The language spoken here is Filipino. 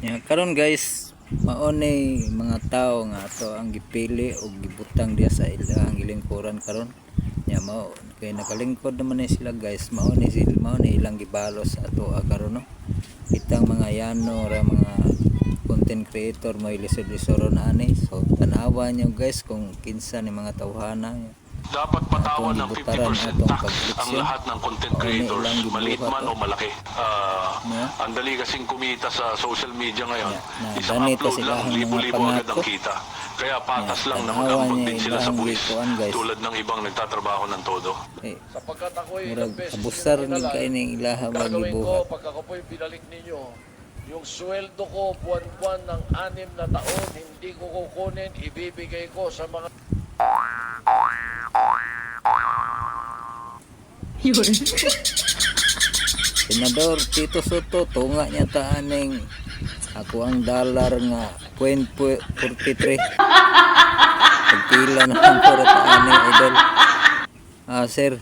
Ya, karon guys, maone mga tao nga ato ang gipili o gibutang diya sa ilang gilingkuran karon. Ya mao kay nakalingkod naman ni sila guys, maone sila maone ilang gibalos ato ah, karon no. Kitang mga yano ra mga content creator may lisod-lisoron ani. So tanawa niyo guys kung kinsa ni mga tawhana. Dapat patawan ng Atong gibutaran 50% atong tax ang lahat ng content creators, maliit man to? o malaki. Yeah. Ang dali kasing kumita sa social media ngayon. Yeah, na Isang upload sila lang, libo-libo agad ang kita. Kaya patas Yeah, lang na mag-ambag din sila sa buwis. Tulad ng ibang nagtatrabaho ng todo. Eh, Sapagkat ako'y abusar ni pinalay, kay ning ilaha ang gagawin ko magibuhat. pag ako po'y binalik ninyo, yung sweldo ko buwan-buwan ng anim na taon, hindi ko kukunin, ibibigay ko sa mga Yun. Senador Tito Soto tunga niya ta aning ako ang dollar nga 0.43 Pagpila na ang para ta ani idol. Ah sir,